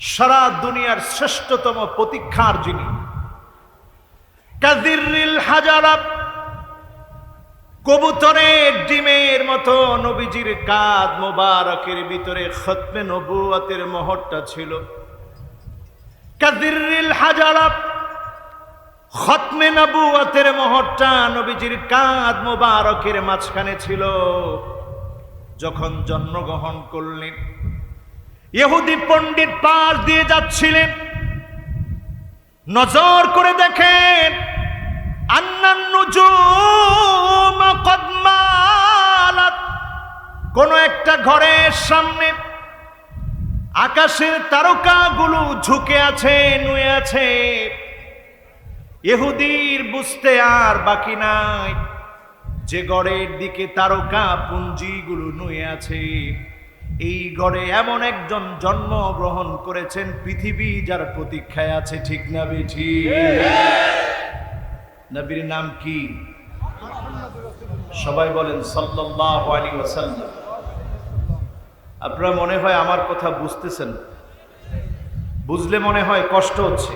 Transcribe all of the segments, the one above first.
সারা দুনিয়ার শ্রেষ্ঠতম প্রতীক্ষার যিনি। কাদিরিল হাজারাব কবুতরের ডিমের মতো নবীজির কাদ মোবারকের ভিতরে খতমে নবুয়াতের মোহরটা ছিল। কাদিরিল হাজারাব খতমে নবুয়াতের মোহরটা নবীজির কাদ মোবারকের মাঝখানে ছিল। যখন জন্মগ্রহণ করলেন ইহুদি পণ্ডিত পাশ দিয়ে যাচ্ছিলেন। নজর করে দেখেন কোন একটা ঘরের সামনে আকাশের তারকাগুলো ঝুঁকে আছে, নুয়ে আছে। এহুদির বুঝতে আর বাকি নাই, যে গড়ের দিকে তারকা পুঞ্জিগুলো নুয়ে আছে। এই গড়ে এমন একজন জন্ম গ্রহণ করেছেন পৃথিবী যার প্রতীক্ষায় আছে ঠিক না বেঠি? নবীর নাম কি? সবাই বলেন, সাল্লাল্লাহু আলাইহি ওয়াসাল্লাম। আপনারা মনে হয় আমার কথা বুঝতেছেন? বুঝলে মনে হয় কষ্ট হচ্ছে?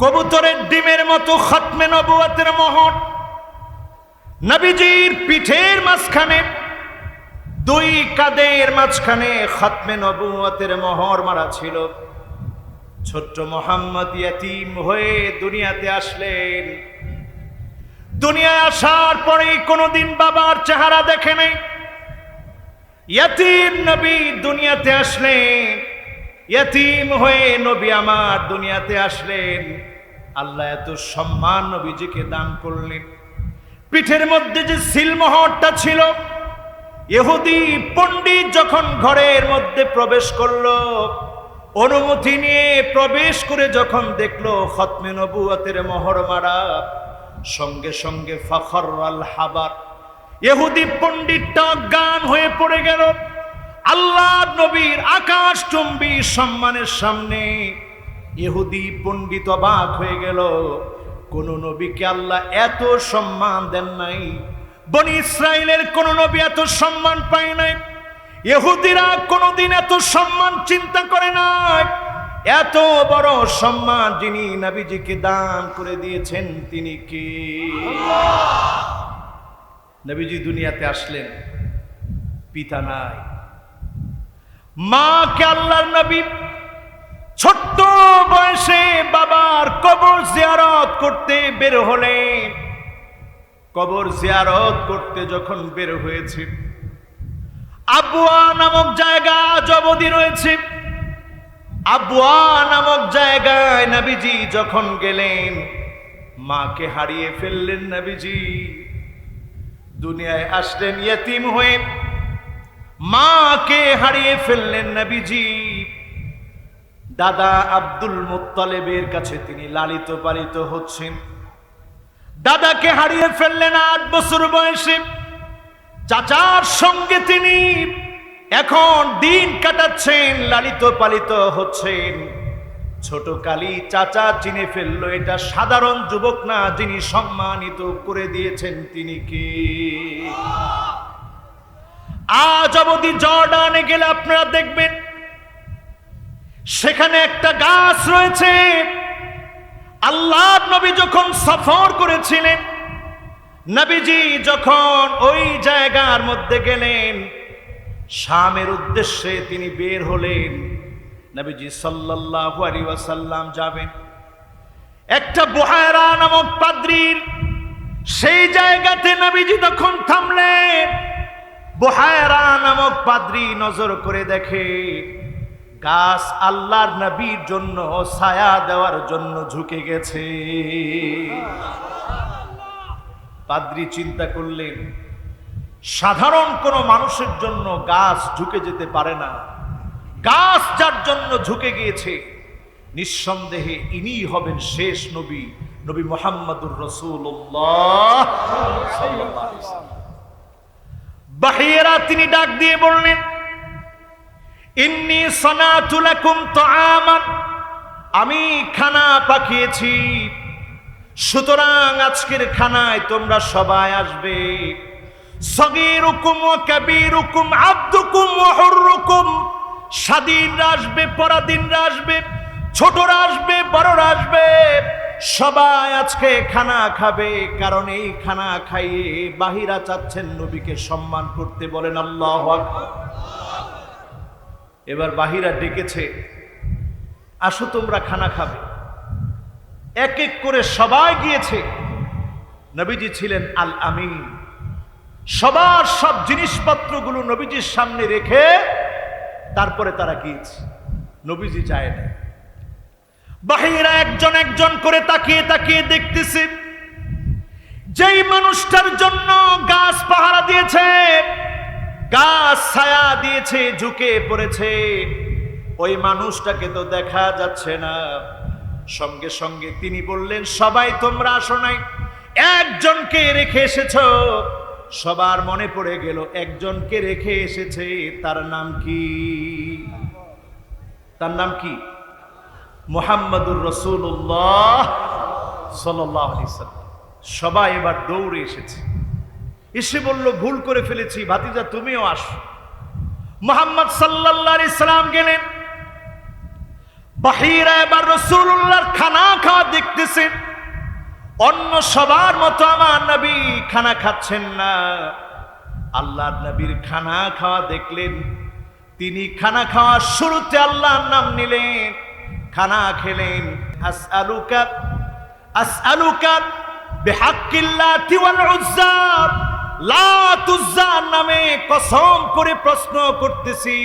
কবুতরের ডিমের মতো খতমে নবুয়াতের মোহর। নবীজির পিঠের মাঝখানে দুই কাদের মাঝখানে খতমে নবুয়াতের মোহর মারা ছিল। ছোট্ট মোহাম্মদ ইয়াতিম হয়ে দুনিয়াতে আসলেন। দুনিয়ায় আসার পরে কোনোদিন বাবার চেহারা দেখে নেই। ইয়াতিম নবী দুনিয়াতে আসলেন। ইয়াতিম হয়ে নবী আমার দুনিয়াতে আসলেন। আল্লাহ এত সম্মান নবীজিকে দান করলেন। পিঠের মধ্যে যে সিলমোহরটা ছিল ইহুদি পণ্ডিত যখন ঘরের মধ্যে প্রবেশ করল, অনুমতি নিয়ে প্রবেশ করে যখন দেখল খতমে নবুয়াতের মোহর মারা, সঙ্গে সঙ্গে ফখর আল হাবার। ইহুদি পণ্ডিতটা অজ্ঞান হয়ে পড়ে গেল। আল্লাহ নবীর আকাশ চুম্বি সম্মানের সামনে ইহুদি পণ্ডিত অবাক হয়ে গেল। কোন নবীকে আল্লাহ এত সম্মান দেন নাই। বনি ইসরায়েলের কোন নবী এত সম্মান পায় নাই। ইহুদিরা কোনোদিন এত সম্মান চিন্তা করে নাই। এত বড় সম্মান যিনি নবীজিকে দান করে দিয়েছেন, তিনি কে? নবীজি দুনিয়াতে আসলেন, পিতা নাই। মাকে আল্লাহর নবী, ছোট্ট বয়সে বাবার কবর জিয়ারত করতে বের হলেন। কবর জিয়ারত করতে যখন বের হয়েছে, আবুয়া নামক জায়গা জবদি রয়েছে। আবুয়া নামক জায়গায় নাবিজি যখন গেলেন, মাকে হারিয়ে ফেললেন নবীজি। দুনিয়ায় আসলেন ইয়তিম হয়ে, মাকে হারিয়ে ফেললেন নাবিজি। দাদা আব্দুল মুত্তালেবের কাছে তিনি লালিত পালিত হচ্ছেন। দাদাকে হারিয়ে ফেললেন আট বছর বয়সে। চাচার সঙ্গে তিনি এখন দিন কাটাচ্ছেন, লালিত পালিত হচ্ছেন। ছোট কালী চাচা চিনে ফেলল, এটা সাধারণ যুবক না, যিনি সম্মানিত করে দিয়েছেন তিনি কে? আজ অবধি জর্ডানে গেলে আপনারা দেখবেন, সেখানে একটা গাছ রয়েছে। আল্লাহ নবী যখন সফর করেছিলেন, নবীজি যখন ওই জায়গার মধ্যে গেলেন, শামের উদ্দেশ্যে তিনি বের হলেন, নবীজি সাল্লাল্লাহু আলাইহি ওয়াসাল্লাম যাবেন। একটা বুহায়রা নামক পাদ্রির, সেই জায়গাতে নবীজি তখন থামলেন। বুহায়রা নামক পাদ্রি নজর করে দেখে গাছ আল্লাহর নবীর জন্য ছায়া দেওয়ার জন্য ঝুঁকে গেছে। পাদ্রি চিন্তা করলেন, সাধারণ কোনো মানুষের জন্য গাছ ঝুঁকে যেতে পারে না। গাছ যার জন্য ঝুঁকে গিয়েছে, নিঃসন্দেহে ইনি হবেন শেষ নবী নবী মোহাম্মদুর রসুল্লাহ বাহিয়েরা তিনি ডাক দিয়ে বললেন ইন্নি সনাতুলাকুম তাআমান। আমি খানা পাকিয়েছি। সুতরাং আজকের খানায় তোমরা সবাই আসবে। সগীরুকুম ওয়া কাবীরুকুম, আব্দুকুম ওয়া হুররুকুম। স্বাধীনরা আসবে, পরাধীনরা আসবে, ছোটরা আসবে, বড়রা আসবে। সবাই আজকে খানা খাবে, কারণ এই খানা খাইয়ে বাহিরা চাচ্ছেন নবীকে সম্মান করতে বলেন আল্লাহ এবার বাহিরা ডেকেছে, আসো তোমরা খানা খাবে। এক এক করে সবাই গিয়েছে। নবীজি ছিলেন আল আমিন সবার সব জিনিসপত্রগুলো নবীজির সামনে রেখে তারপরে তারা গিয়েছে। নবীজি যায় না বাহিরা একজন একজন করে তাকিয়ে তাকিয়ে দেখতেছে, যেই মানুষটার জন্য গাছ পাহারা দিয়েছে গাছ ছায়া দিয়েছে, ঝুঁকে পড়েছে। ওই মানুষটাকে তো দেখা যাচ্ছে না। সঙ্গে সঙ্গে তিনি বললেন, সবাই তোমরা আসো নাই। একজনকে রেখে এসেছ। সবার মনে পড়ে গেল, একজনকে রেখে এসেছে। তার নাম কি? তার নাম কি? মোহাম্মদুর রসুল্লাহ সাল্লাহ সবাই এবার দৌড়ে এসেছে। এসে বলল, ভুল করে ফেলেছি, ভাতিজা, তুমিও আসো। মোহাম্মদ সাল্লাহ ইসলাম গেলেন। বাহিরা এবার রসুল্লাহর খানা খাওয়া দেখতেছেন। অন্য সবার মতো আমার নবী খানা খাচ্ছেন না। আল্লাহর নবীর খানা খাওয়া দেখলেন। তিনি খানা খাওয়ার শুরুতে আল্লাহর নাম নিলেন। খানা খেলেন। আসআলুকা আসআলুকা বিহাক্কিল্লাতি ওয়াল উজ্জা লাত উজ্জার নামে কসম করে প্রশ্ন করতেছি।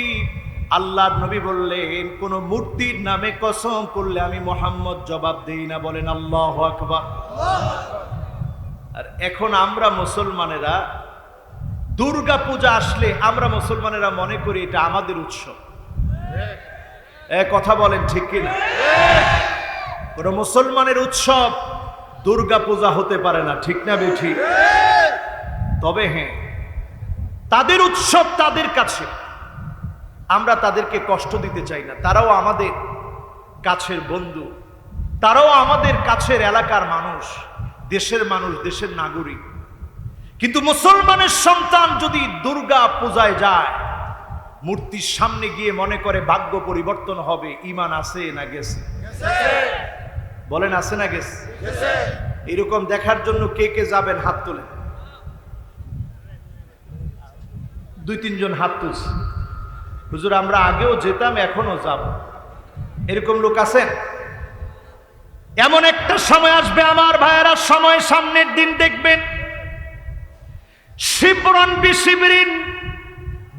আল্লাহর নবী বললেন, কোন মূর্তির নামে কসম করলে আমি মোহাম্মদ জবাব দেই না। বলেন, আল্লাহ আকবার। আর এখন আমরা মুসলমানেরা দুর্গা পূজা আসলে আমরা মুসলমানেরা মনে করি এটা আমাদের উৎসব। এ, কথা বলেন ঠিক কিনা? কোন মুসলমানের উৎসব দুর্গা পূজা হতে পারে না, ঠিক না বেঠি? তবে হ্যাঁ তাদের উৎসব তাদের কাছে। আমরা তাদেরকে কষ্ট দিতে চাই না। তারাও আমাদের কাছের বন্ধু। তারাও আমাদের কাছের এলাকার মানুষ দেশের মানুষ দেশের নাগরিক। কিন্তু মুসলমানের সন্তান যদি দুর্গা পূজায় যায় মূর্তির সামনে গিয়ে মনে করে ভাগ্য পরিবর্তন হবে ইমান আছে না গেছে? বলেন আছে না গেছে। এরকম দেখার জন্য কে কে যাবেন হাত তোলেন? দুই, তিনজন হাত তুলছে। হুজুর, আমরা আগেও যেতাম এখনও যাব। এরকম লোক আছেন এমন একটা সময় আসবে, আমার ভাইয়েরা, সময় সামনের দিন দেখবেন। শিবরণ বিশিবরিন,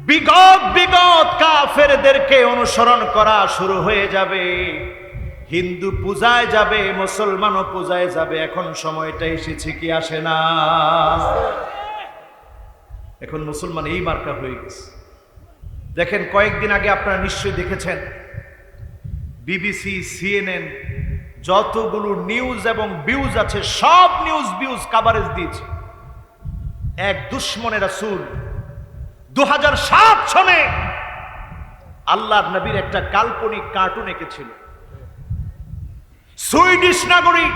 বিগত বিগত কাফেরদেরকে অনুসরণ করা শুরু হয়ে যাবে। হিন্দু পূজায় যাবে, মুসলমানও পূজায় যাবে, এখন সময়টা এসেছে কি আসে না? এখন মুসলমান এই মার্কা হয়ে গেছে। দেখেন, কয়েকদিন আগে আপনারা নিশ্চয়ই দেখেছেন, বিবিসি, সিএনএন যতগুলো নিউজ এবং ভিউজ আছে, সব নিউজ ভিউজ কাভারেজ দিয়েছে। এক দুশ্মনের রাসূল দু হাজার সাত সনে আল্লাহর নবীর একটা কাল্পনিক কার্টুন এঁকেছিল। সুইডিশ নাগরিক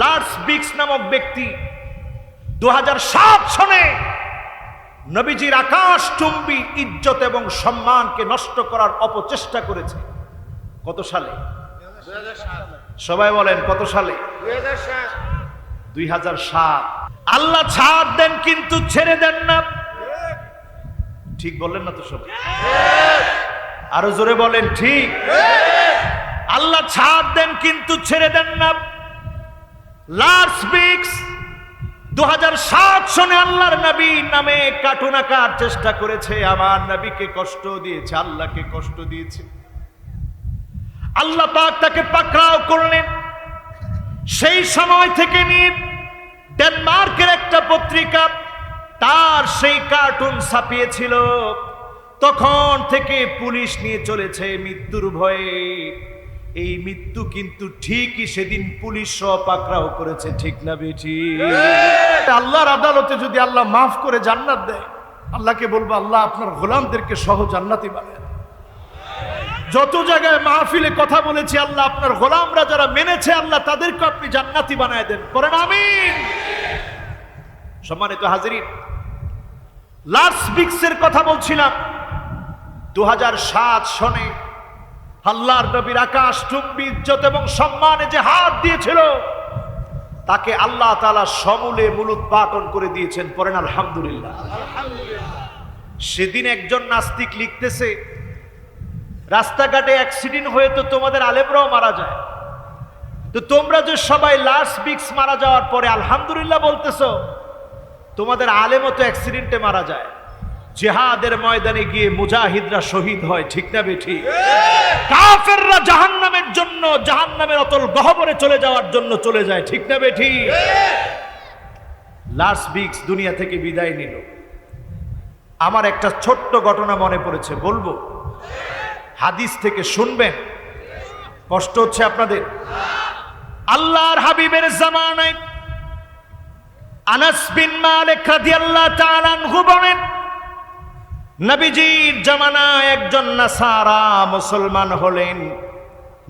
লার্স বিক্স নামক ব্যক্তি দু সাত সনে নবীজির আকাশ চুম্বি ইজ্জত এবং সম্মানকে নষ্ট করার অপচেষ্টা করেছে। কত সালে? সবাই বলেন কত সালে? দুই হাজার সাত। আল্লাহ ছাড় দেন কিন্তু ছেড়ে দেন না। ঠিক বললেন না তো সবাই? আরও জোরে বলেন ঠিক। আল্লাহ ছাড় দেন কিন্তু ছেড়ে দেন না। লার্স বিক্স আঁকার চেষ্টা করেছে। আমার নবীকে কষ্ট দিয়েছে কষ্ট দিয়েছে। আল্লাহ পাক তাকে পাকড়াও করলেন। সেই সময় থেকে ডেনমার্কের একটা পত্রিকা, তার সেই কার্টুন ছাপিয়েছিল। তখন থেকে পুলিশ নিয়ে চলেছে মৃত্যুর ভয়ে। এই মৃত্যু কিন্তু ঠিকই সেদিন পুলিশ সহ পাকড়াও করেছে ঠিক না বেঠি? আল্লাহর আদালতে যদি আল্লাহ মাফ করে জান্নাত দেয় আল্লাহকে বলব আল্লাহ আপনার গোলামদেরকে সহ জান্নাতি বানায় যত জায়গায় মাহফিলে কথা বলেছি আল্লাহ আপনার গোলামরা যারা মেনেছে আল্লাহ তাদেরকে আপনি জান্নাতি বানায় দেন। করেন আমিন। সম্মানিত হাজিরিন লার্স বিক্সের কথা বলছিলাম। দু হাজার সাত সনে আল্লাহর নবীর আকাশ টুম্বি ইজ্জত এবং সম্মানে যে হাত দিয়েছিল, তাকে আল্লাহ তালা সমূলে মূলোৎপাটন করে দিয়েছেন পরেন আলহামদুলিল্লাহ। সেদিন একজন নাস্তিক লিখতেছে, রাস্তাঘাটে অ্যাক্সিডেন্ট হয়ে তো তোমাদের আলেমরাও মারা যায়। তো তোমরা যে সবাই লাস্ট বিক্স মারা যাওয়ার পরে আলহামদুলিল্লাহ বলতেছো, তোমাদের আলেমও তো অ্যাক্সিডেন্টে মারা যায়। জেহাদের ময়দানে গিয়ে মুজাহিদরা শহীদ হয় ঠিক না বেঠি? কাফেররা জাহান্নামের জন্য জাহান্নামের অতল গহবরে চলে যাওয়ার জন্য চলে যায় ঠিক না বেঠি? লাস বিক্স দুনিয়া থেকে বিদায় নিল। আমার একটা ছোট্ট ঘটনা মনে পড়েছে বলব? হাদিস থেকে শুনবেন? কষ্ট হচ্ছে আপনাদের? আল্লাহর হাবিবের জামানায় আনাস বিন মালিক রাদিয়াল্লাহু তাআলা আনহু বলেন নবীজির জামানায় একজন নাসারা মুসলমান হলেন।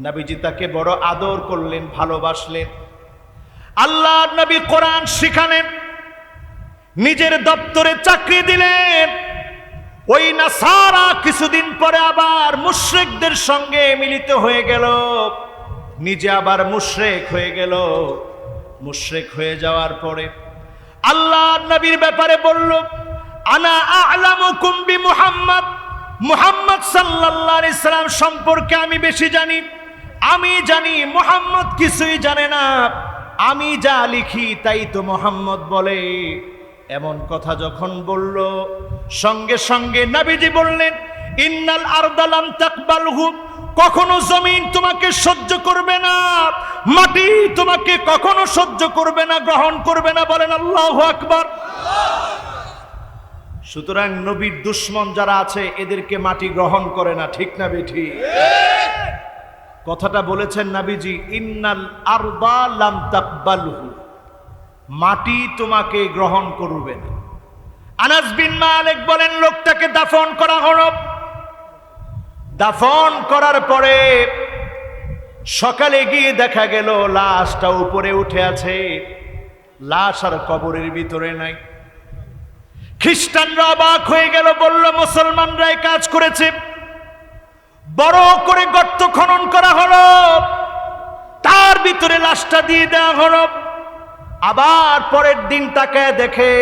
নবীজি তাকে বড় আদর করলেন, ভালোবাসলেন। আল্লাহ নবী কোরআন শিখালেন, নিজের দপ্তরে চাকরি দিলেন। ওই নাসারা কিছুদিন পরে আবার মুশরিকদের সঙ্গে মিলিত হয়ে গেল। নিজে আবার মুশরেক হয়ে গেল। মুশরেক হয়ে যাওয়ার পরে আল্লাহ নবীর ব্যাপারে বলল আনা আলামুকুম বি মুহাম্মদ মুহাম্মদ সাল্লাল্লাহু আলাইহি সম্পর্কে আমি বেশি জানি। আমি জানি, মুহাম্মদ কিছুই জানে না। আমি যা লিখি তাই তো মোহাম্মদ বলে। এমন কথা যখন বলল, সঙ্গে সঙ্গে নাবিজি বললেন, ইন্নাল আরদালাম তাকবালহু, কখনো জমিন তোমাকে সহ্য করবে না, মাটি তোমাকে কখনো সহ্য করবে না, গ্রহণ করবে না, বলেন আল্লাহু আকবার। সুতরাং নবীর দুশ্মন যারা আছে, এদেরকে মাটি গ্রহণ করে না, ঠিক না বেঠি? কথাটা বলেছেন নাবিজি, ইন্নাল আরদা লাম তাকবালহু। মাটি তোমাকে গ্রহণ করবে না। আনাস বিন মালিক বলেন, লোকটাকে দাফন করা হলো দাফন করার পরে সকালে গিয়ে দেখা গেল, লাশটা উপরে উঠে আছে। লাশ আর কবরের ভিতরে নাই। খ্রিস্টানরা অবাক হয়ে গেল, বলল মুসলমানরা কাজ করেছে। বড় করে গর্ত খনন করা হলো। তার ভিতরে লাশটা দিয়ে দেওয়া হলো। আবার পরের দিন তাকে দেখে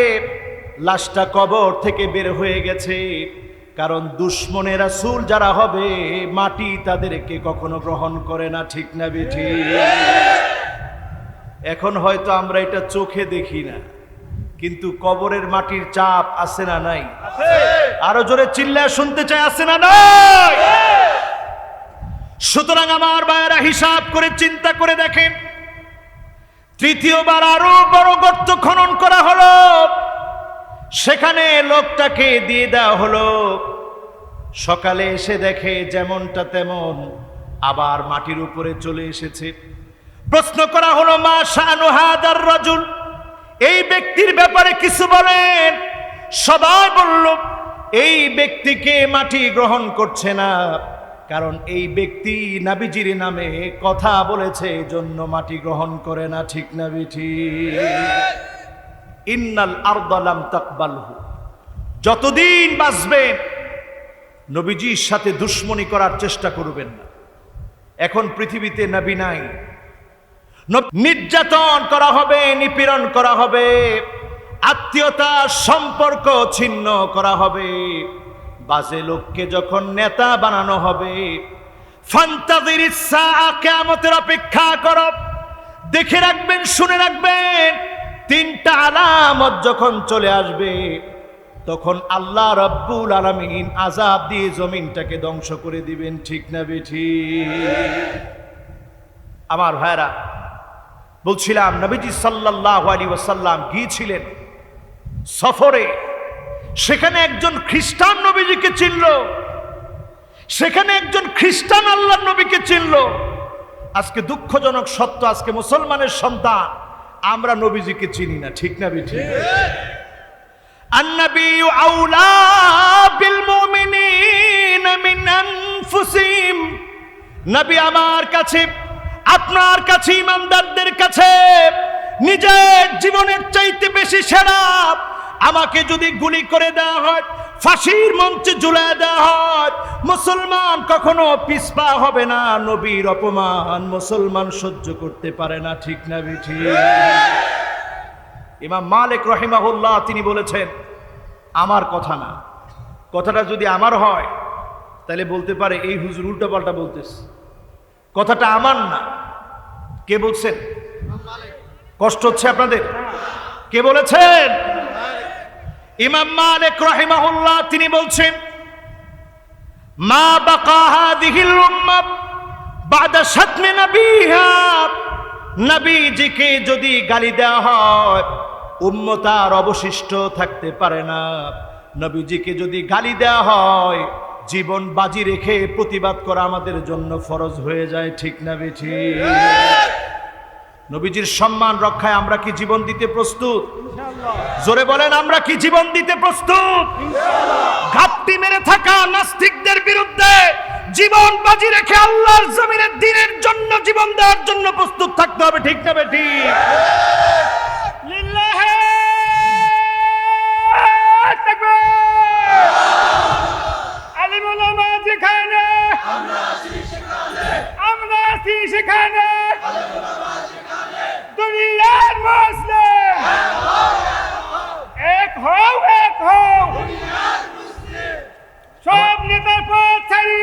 লাশটা কবর থেকে বের হয়ে গেছে। কারণ দুশ্মনের রাসূল যারা হবে, মাটি তাদেরকে কখনো গ্রহণ করে না, ঠিক না, বেঠি? এখন হয়তো আমরা এটা চোখে দেখি না। কিন্তু কবরের মাটির চাপ আছে না নাই? আরও জোরে চিল্লা শুনতে চাই আছে না নাই? সুতরাং আমার ভাইয়েরা হিসাব করে চিন্তা করে দেখেন। তৃতীয়বার আরও বড় গর্ত খনন করা হলো। সেখানে লোকটাকে দিয়ে দেওয়া হলো। সকালে এসে দেখে যেমনটা তেমন আবার মাটির উপরে চলে এসেছে। প্রশ্ন করা হলো মা শাহানুহাদার রাজুল? এই ব্যক্তির ব্যাপারে কিছু বলেন। সবাই বলল, এই ব্যক্তিকে মাটি গ্রহণ করছে না? কারণ এই ব্যক্তি নাবিজির নামে কথা বলেছে জন্য মাটি গ্রহণ করে না, ঠিক না বিঠি? ইন্নাল আরদালাম তাকবালহু। যতদিন বাঁচবেন নবীজির সাথে দুশ্মনী করার চেষ্টা করবেন না। এখন পৃথিবীতে নবী নাই। নির্যাতন করা হবে, নিপীড়ন করা হবে, আত্মীয়তা, সম্পর্ক ছিন্ন করা হবে। বাজে লোককে যখন নেতা বানানো হবে, ফান্তাজির ইচ্ছা কেমতের অপেক্ষা কর। দেখে রাখবেন, শুনে রাখবেন, তিনটা আলামত যখন চলে আসবে, তখন আল্লাহ রব্বুল আলামিন আজাব দিয়ে জমিনটাকে ধ্বংস করে দিবেন, ঠিক না বেঠি আমার ভাইরা বলছিলাম নবীজি সাল্লাল্লাহু আলাইহি ওয়াসাল্লাম গিয়েছিলেন সফরে সেখানে একজন খ্রিস্টান নবীজিকে চিনল সেখানে একজন খ্রিস্টান আল্লাহ নবীকে চিনল আজকে দুঃখজনক সত্য আজকে মুসলমানের সন্তান আমরা নবীজিকে চিনি না ঠিক না বেঠি النبي أولى بالمؤمنين من أنفسهم নবী আমার কাছে আপনার কাছে ইমানদারদের কাছে নিজের জীবনের চাইতে বেশি সেরা, আমাকে যদি গুলি করে দেওয়া হয়, ফাঁসির মঞ্চে ঝুলে দেওয়া হয়, মুসলমান কখনো পিসপা হবে না, নবীর অপমান মুসলমান সহ্য করতে পারে না, ঠিক না, বিঠি? ইমাম মালিক রহিমাহুল্লাহ, তিনি বলেছেন, আমার কথা না। কথাটা যদি আমার হয়, তাহলে বলতে পারে, এই হুজুর উল্টো পাল্টা বলতেছে। কথাটা আমার না। কে বলছেন? কষ্ট হচ্ছে আপনাদের? কে বলেছেন? ইমাম মালিক রহিমাহুল্লাহ, তিনি বলছেন, মা বাকা হাদিহিল উম্মাহ বাদা শাতমি নবিহা। নবীজিকে যদি গালি দেওয়া হয় উম্মতার অবশিষ্ট থাকতে পারে না। নবীজিকে যদি গালি দেওয়া হয় জীবন বাজি রেখে প্রতিবাদ করা আমাদের জন্য ফরজ হয়ে যায়, ঠিক না বেঠি? নবীজির সম্মান রক্ষায় আমরা কি জীবন দিতে প্রস্তুত? জোরে বলেন, আমরা কি জীবন দিতে প্রস্তুত? ঘাপটি মেরে থাকা নাস্তিকদের বিরুদ্ধে জীবন বাজি রেখে আল্লাহর জমিনের দিনের জন্য জীবন দেওয়ার জন্য প্রস্তুত থাকতে হবে, ঠিক না বেটি যেখানে আমরা আছি সেখানে। দুনিয়ার এক হও এক হও। সব নেতার পথ ছাড়ি।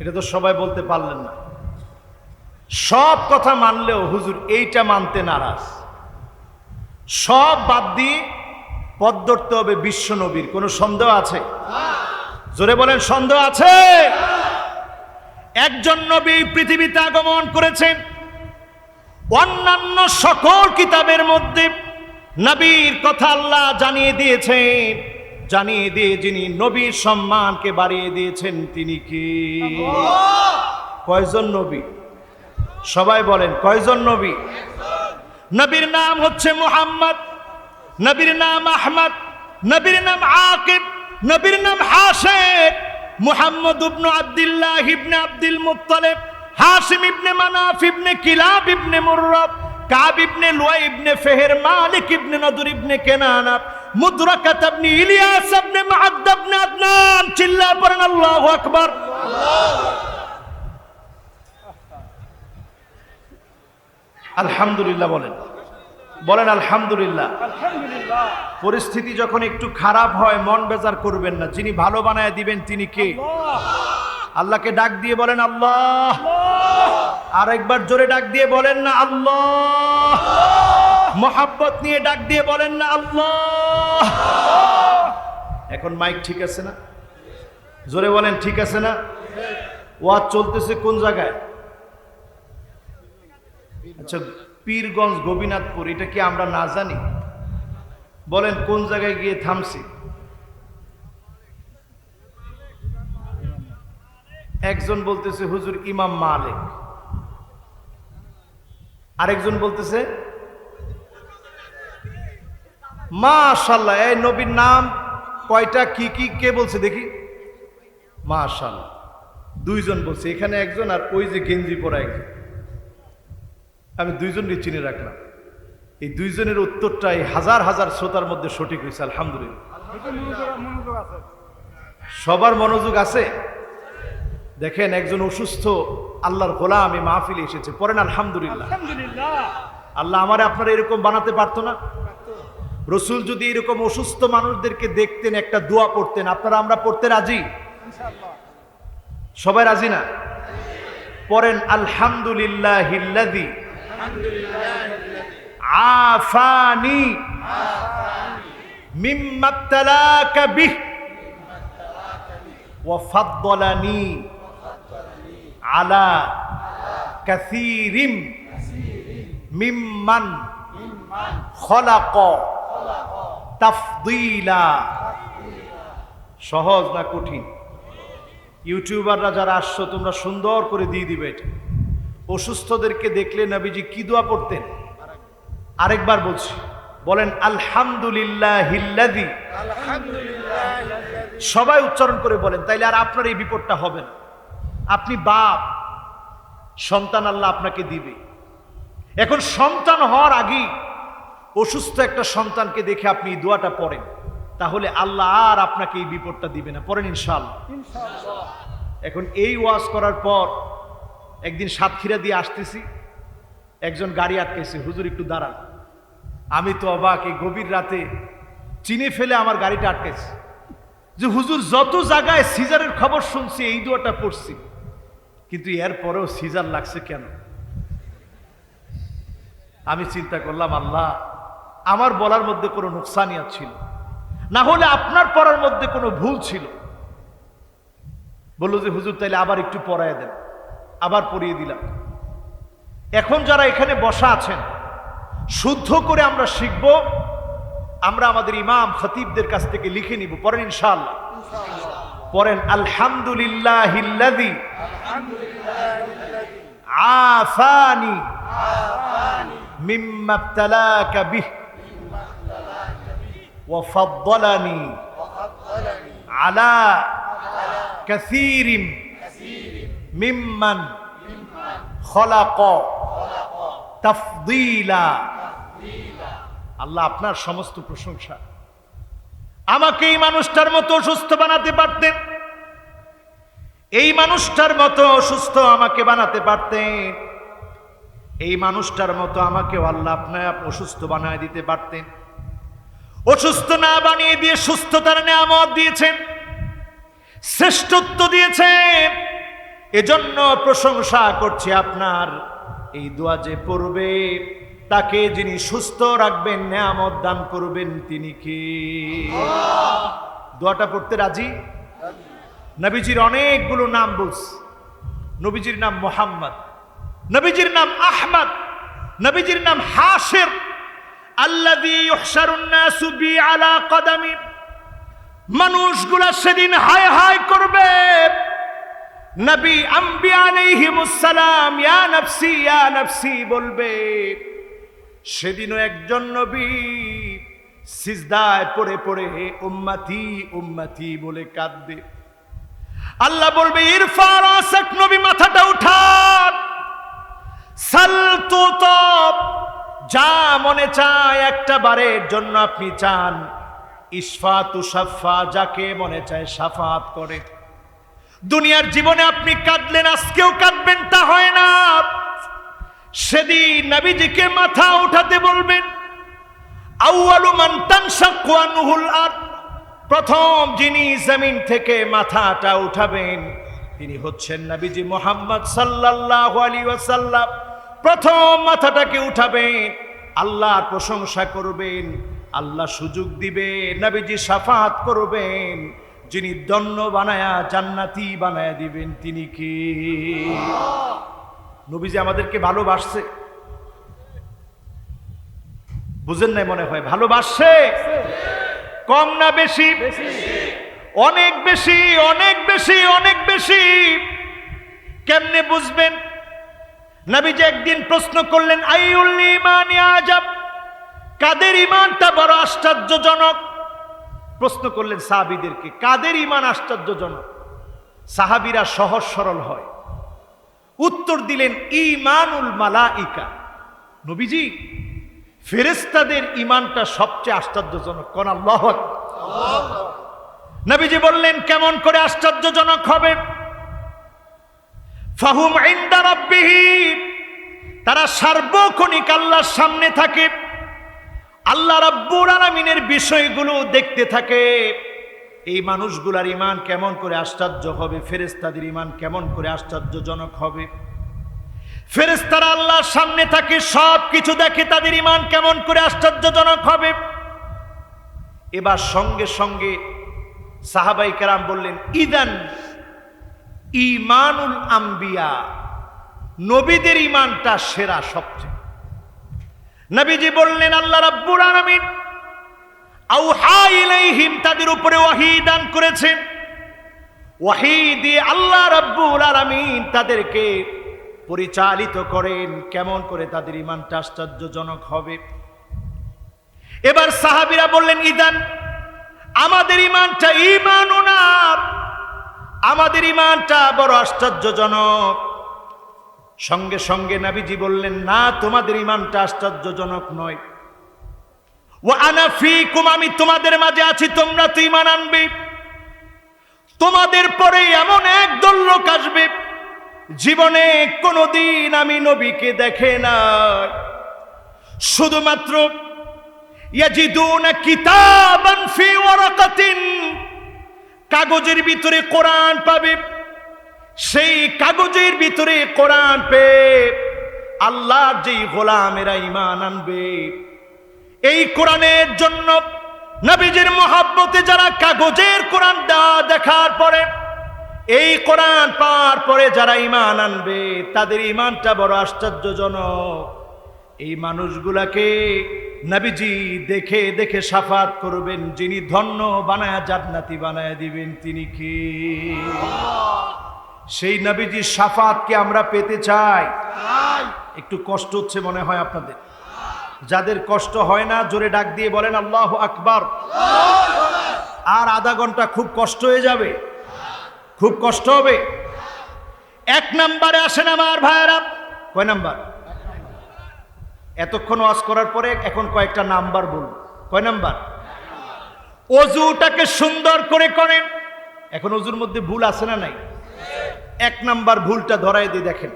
এটা তো সবাই বলতে পারলেন না। সব কথা মানলেও হুজুর এইটা মানতে নারাজ। সব বাদ দিয়ে পদ ধরতে হবে বিশ্ব নবীর। কোনো সন্দেহ আছে? জোরে বলেন, সন্দেহ আছে? একজন নবী পৃথিবীতে আগমন করেছেন। অন্যান্য সকল কিতাবের মধ্যে নবীর কথা আল্লাহ জানিয়ে দিয়েছেন। জানিয়ে দিয়ে যিনি নবীর সম্মানকে বাড়িয়ে দিয়েছেন, তিনি কি? কয়জন নবী? সবাই বলেন, কয়জন নবী? নবীর নাম হচ্ছে মুহাম্মদ। নবীর নাম আহমদ, নবীর নাম আকিব, নবীর নাম হাসেদ মুহাম্মদ ইবনে আব্দুল্লাহ ইবনে আব্দুল মুত্তালিব, হাশিম ইবনে মানাফ ইবনে কিলাব ইবনে মুররাব, কাব ইবনে লুয়াই ইবনে ফেহের, মালিক ইবনে নদর ইবনে কেনানা, মুদরাকাত ইবনে ইলিয়াস ইবনে মাআদ ইবনে আদনান, চিল্লা পড়েন আল্লাহু আকবার। আলহামদুলিল্লাহ বলেন। বলেন আলহামদুলিল্লাহ। পরিস্থিতি যখন একটু খারাপ হয় মন বেজার করবেন না। যিনি ভালো বানায় দিবেন তিনি কে? আল্লাহকে ডাক দিয়ে বলেন আল্লাহ। আর একবার জোরে ডাক দিয়ে বলেন না আল্লাহ। মোহাব্বত নিয়ে ডাক দিয়ে বলেন না আল্লাহ। এখন মাইক ঠিক আছে না? জোরে বলেন ঠিক আছে না? ওয়াজ চলতেছে কোন জায়গায়? আচ্ছা পীরগঞ্জ, গোপীনাথপুর, এটা কি আমরা না জানি? বলেন, কোন জায়গায় গিয়ে থামছি? একজন বলতেছে, হুজুর, ইমাম মালিক। আরেকজন বলতেছে, মাশাল্লাহ, এই নবীর নাম কয়টা, কি কি, কে বলছে দেখি? মাশাল্লাহ। দুইজন বলছে, এখানে একজন আর ওই যে গেঞ্জি পরা একজন। আমি দুইজনকে চিনে রাখলাম। এই দুইজনের উত্তরটা এই হাজার হাজার শ্রোতার মধ্যে সঠিক হয়েছে আলহামদুলিল্লাহ। মনোযোগ আছে সবার মনোযোগ আছে? দেখেন একজন অসুস্থ আল্লাহর গোলাম আমি মাহফিলে এসেছে। পরেন আলহামদুলিল্লাহ। আল্লাহ আমারে আপনারা এরকম বানাতে পারতো না? রসুল যদি এরকম অসুস্থ মানুষদেরকে দেখতেন একটা দোয়া পড়তেন আপনারা আমরা পড়তে রাজি? সবাই রাজি না? পড়েন আলহামদুলিল্লাহ আফানি মিম্মাবতালাকা বিহ وفضلني على كثير ممن خلق تفضيلا সহজ না কঠিন ইউটিউবাররা যারা আসছো তোমরা সুন্দর করে দিয়ে দিবে এটা অসুস্থদেরকে দেখলে নবীজি কি দোয়া পড়তেন? আরেকবার বলছি বলেন আলহামদুলিল্লাহ সবাই উচ্চারণ করে বলেন তাইলে আর আপনার এই বিপদটা হবে না। আপনি বাপ সন্তান আল্লাহ আপনাকে দিবে। এখন সন্তান হওয়ার আগেই অসুস্থ একটা সন্তানকে দেখে আপনি এই দোয়াটা পড়েন। তাহলে আল্লাহ আর আপনাকে এই বিপদটা দিবে না। পড়েন ইনশাআল্লাহ। এখন এই ওয়াজ করার পর একদিন সাতক্ষীরা দিয়ে আসতেছি, একজন গাড়ি আটকেছে, হুজুর, একটু দাঁড়ান। আমি তো অবাক, এই গভীর রাতে চিনে ফেলে আমার গাড়িটা আটকেছে। যে হুজুর, যত জায়গায় সিজারের খবর শুনছি, এই দোয়াটা পড়ছি, কিন্তু এরপরেও সিজার লাগছে কেন? আমি চিন্তা করলাম, আল্লাহ, আমার বলার মধ্যে কোনো নোকসানিয়াত ছিল। না হলে আপনার পড়ার মধ্যে কোনো ভুল ছিল। বলল যে, হুজুর, তাইলে আবার একটু পড়ায় দেন। আবার পড়িয়ে দিলাম এখন যারা এখানে বসা আছেন শুদ্ধ করে আমরা শিখব আমরা আমাদের ইমাম খতিবদের কাছ থেকে লিখে নিব পড়েন ইনশাআল্লাহ পড়েন আলহামদুলিল্লাহ আফানি মিম্মা ইবতালাক বিহ وفضلني على كثير মিম্মান খলাক, তাফদিলা। আল্লাহ আপনার সমস্ত প্রশংসা। আমাকে এই মানুষটার মতো অসুস্থ বানাতে পারতেন? এই মানুষটার মতো অসুস্থ আমাকে বানাতে পারতেন? এই মানুষটার মতো আমাকে আল্লাহ আপনার অসুস্থ বানায় দিতে পারতেন। অসুস্থ না বানিয়ে দিয়ে সুস্থতার নিয়ামত দিয়েছেন। শ্রেষ্ঠত্ব দিয়েছেন। এজন্য প্রশংসা করছি আপনার। এই দোয়া যে পড়বে, তাকে যিনি সুস্থ রাখবেন, নিয়ামত দান করবেন, তিনি কি? দোয়াটা পড়তে রাজি? নবীজির অনেকগুলো নাম বলছি। নবীজির নাম মোহাম্মদ, নবীজির নাম আহমদ, নবীজির নাম হাসির মানুষগুলা সেদিন হায় হায় করবে। নবী আম্বি ইয়া নফসি ইয়া নফসি বলবে। সেদিনও একজন নবী সিজদায় পড়ে পড়ে উম্মতি উম্মতি বলে কাঁদবে। আল্লাহ বলবে, ইরফা রাসাক নবী, মাথাটা উঠান সাল তুতব যা মনে চায় একটা বারের জন্য আপনি চান। ইসফা তুষাফা যাকে মনে চায় সাফাত করে। দুনিয়ার জীবনে আপনি কাঁদলেন, আজকেও কাঁদবেন, তা হয় না। সেদিন নবীজিকে মাথা উঠাতে বলবেন প্রথম যিনি জমিন থেকে মাথাটা উঠাবেন, তিনি হচ্ছেন নবীজি মোহাম্মদ সাল্লাল্লাহু আলাইহি ওয়াসাল্লাম। প্রথম মাথাটাকে উঠাবেন, আল্লাহর প্রশংসা করবেন, আল্লাহ সুযোগ দিবে নবীজি সাফাত করবেন। যিনি দন্য বানায়া জান্নাতি বানায়া দিবেন, তিনি কি? নবীজি আমাদেরকে ভালোবাসছে। বুঝেন নাই মনে হয়, ভালোবাসছে? কম না বেশি? অনেক বেশি অনেক বেশি অনেক বেশি। কেমনে বুঝবেন? নবীজি একদিন প্রশ্ন করলেন আইউল ইমান আজাব? কাদের ইমানটা বড় আশ্চর্যজনক? প্রশ্ন করলেন সাহাবিদেরকে, কাদের ইমান আশ্চর্যজনক? সাহাবিরা সহজ সরল হয়। উত্তর দিলেন ইমানুল মালাইকা। নবীজি ফেরেস্তাদের ইমানটা সবচেয়ে আশ্চর্যজনক। কোন আল্লাহ নবীজি বললেন, কেমন করে আশ্চর্যজনক হবে? ফাহুম তারা সার্বক্ষণিক আল্লাহর সামনে থাকে। আল্লাহ রাব্বুল আলামিনের বিষয়গুলো দেখতে থাকে। এই মানুষগুলার ইমান কেমন করে আশ্চর্য হবে? ফেরেস্তাদের ইমান কেমন করে আশ্চর্যজনক হবে? ফেরেস্তারা আল্লাহর সামনে থাকে সব কিছু দেখে তাদের ইমান কেমন করে আশ্চর্যজনক হবে? এবার সঙ্গে সঙ্গে সাহাবাই কেরাম বললেন, ইদান ইমানুল আম্বিয়া, নবীদের ইমানটা সেরা সবচেয়ে। নবীজি বললেন, আল্লাহ রাব্বুল আলামিন আউহা ইলাইহিম, তাদের উপরে ওয়াহি দান করেছেন। ওয়াহি দিয়ে আল্লাহ রাব্বুল আলামিন তাদেরকে পরিচালিত করেন। কেমন করে তাদের ইমানটা আশ্চর্যজনক হবে। এবার সাহাবীরা বললেন, ইদান, আমাদের ইমানটা ইমানুনা আমাদের ইমানটা বড় আশ্চর্যজনক। সঙ্গে সঙ্গে নাবিজি বললেন, না, তোমাদের ইমানটা আশ্চর্যজনক নয়। ও আনাফিকুম আমি তোমাদের মাঝে আছি, তোমরা তো ইমান আনবে। তোমাদের পরে এমন একদল লোক আসবে, জীবনে কোনোদিন আমি নবীকে দেখে না শুধুমাত্র কাগজের ভিতরে কোরআন পাবে। সেই কাগজের ভিতরে কোরআন পেয়ে আল্লাহর যেই গোলামেরা ইমান আনবে। এই কোরআনের জন্য নবীজির মহাব্বতে যারা কাগজের কোরআন দেখার পরে, এই কোরআন পাওয়ার পরে যারা ইমান আনবে, তাদের ইমানটা বড় আশ্চর্যজনক। এই মানুষগুলাকে নবীজি দেখে দেখে সাফাত করবেন, যিনি ধন্য বানায়া জান্নাতি বানায়া দিবেন, তিনি কি? সেই নবীজির সাফাতকে আমরা পেতে চাই। একটু কষ্ট হচ্ছে মনে হয় আপনাদের। যাদের কষ্ট হয় না, জোরে ডাক দিয়ে বলেন, আল্লাহ আকবার। আর আধা ঘণ্টা খুব কষ্ট হয়ে যাবে। খুব কষ্ট হবে। এক নাম্বারে আসেন আমার ভাইয়েরা। কয় নাম্বার? এতক্ষণ ওয়াজ করার পরে এখন কয়েকটা নাম্বার বলুন। কয় নাম্বার? অজুটাকে সুন্দর করে করেন। এখন অজুর মধ্যে ভুল আছে না নাই? এক নাম্বার ভুলটা ধরাই দিয়ে দেখেন।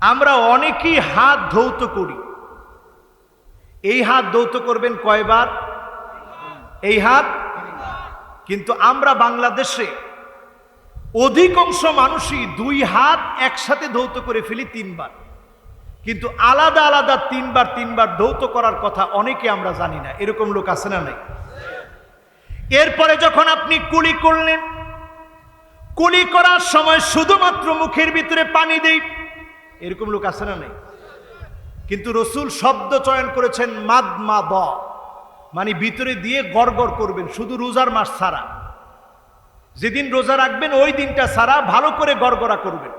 আমরা অনেকেই হাত ধৌত করি। এই হাত ধৌত করবেন কয়বার? এই হাত? কিন্তু আমরা বাংলাদেশে অধিকাংশ মানুষই দুই হাত একসাথে ধৌত করে ফেলি তিনবার। কিন্তু আলাদা আলাদা তিনবার তিনবার ধৌত করার কথা অনেকে আমরা জানি না। এরকম লোক আছে না নাই? এরপরে যখন আপনি কুলি করলেন কুলি করার সময় শুধুমাত্র মুখের ভিতরে পানি দেই। এরকম লোক আছে না নাই? কিন্তু রসুল শব্দ চয়ন করেছেন মাদ মা দ মানে ভিতরে দিয়ে গড়গড় করবেন, শুধু রোজার মাস ছাড়া। যেদিন রোজা রাখবেন, ওই দিনটা ছাড়া ভালো করে গড়গড়া করবেন।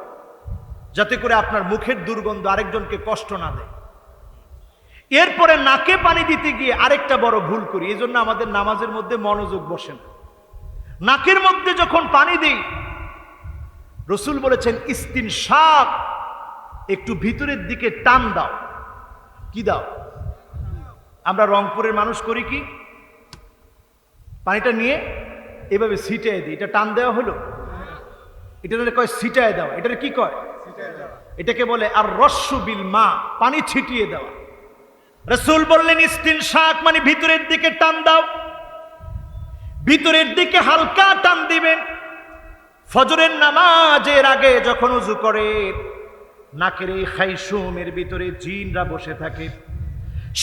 যাতে করে আপনার মুখের দুর্গন্ধ আরেকজনকে কষ্ট না দেয়। এরপরে নাকে পানি দিতে গিয়ে আরেকটা বড় ভুল করি। এই জন্য আমাদের নামাজের মধ্যে মনোযোগ বসে না। নাকের মধ্যে যখন পানি দিই রসুল বলেছেন ইস্তিন শাক একটু ভিতরের দিকে টান দাও। কি দাও? আমরা রংপুরের মানুষ করি কি? পানিটা নিয়ে এভাবে ছিটায় দিই। এটা টান দেওয়া হলো? এটা কয়, ছিটায় দেওয়া এটার কি কয়? এটাকে বলে, আর রস্য বিল মা, পানি ছিটিয়ে দেওয়া। রসুল বললেন ইস্তিন শাক মানে ভিতরের দিকে টান দাও। ভিতরের দিকে হালকা টান দিবেন। ফজরের নামাজের আগে যখন উজু করে, নাকের এই খাইসুমের ভিতরে জিনরা বসে থাকে,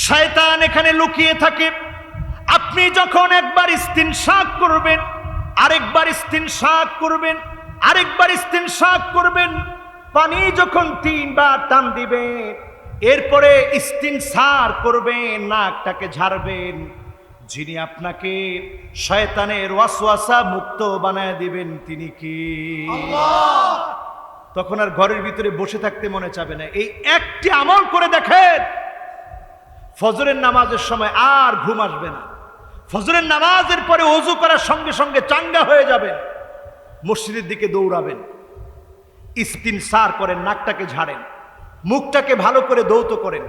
শয়তান এখানে লুকিয়ে থাকে। আপনি যখন একবার ইস্তিন শাক করবেন, আরেকবার ইস্তিন শাক করবেন, আরেকবার ইস্তিন শাক করবেন, পানি যখন তিনবার টান দিবেন, এরপরে স্তিন সার করবেন, নাকটাকে ঝাড়বেন। যিনি আপনাকে শয়তানের ওয়াসওয়াসা মুক্ত বানায় দিবেন তিনি কি? তখন আর ঘরের ভিতরে বসে থাকতে মনে চাবে না। এই একটি আমল করে দেখেন ফজরের নামাজের সময় আর ঘুম আসবে না। ফজরের নামাজের পরে অজু করার সঙ্গে সঙ্গে চাঙ্গা হয়ে যাবেন মসজিদের দিকে দৌড়াবেন ইস্তিন সার করেন নাকটাকে ঝাড়েন মুখটাকে ভালো করে দৌত করেন।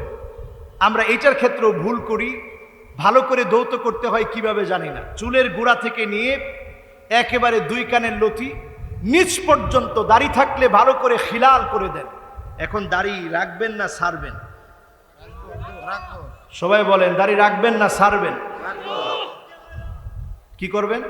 আমরা এটার ক্ষেত্রেও ভুল করি ভালো করে দৌত করতে হয় কীভাবে জানি না। চুলের গোড়া থেকে নিয়ে একেবারে দুই কানের লতি নিচ পর্যন্ত দাড়ি থাকলে ভালো করে খিলাল করে দেন। এখন দাড়ি রাখবেন না সারবেন? সবাই বলেন, দাড়ি রাখবেন না সারবেন? কি করবেন?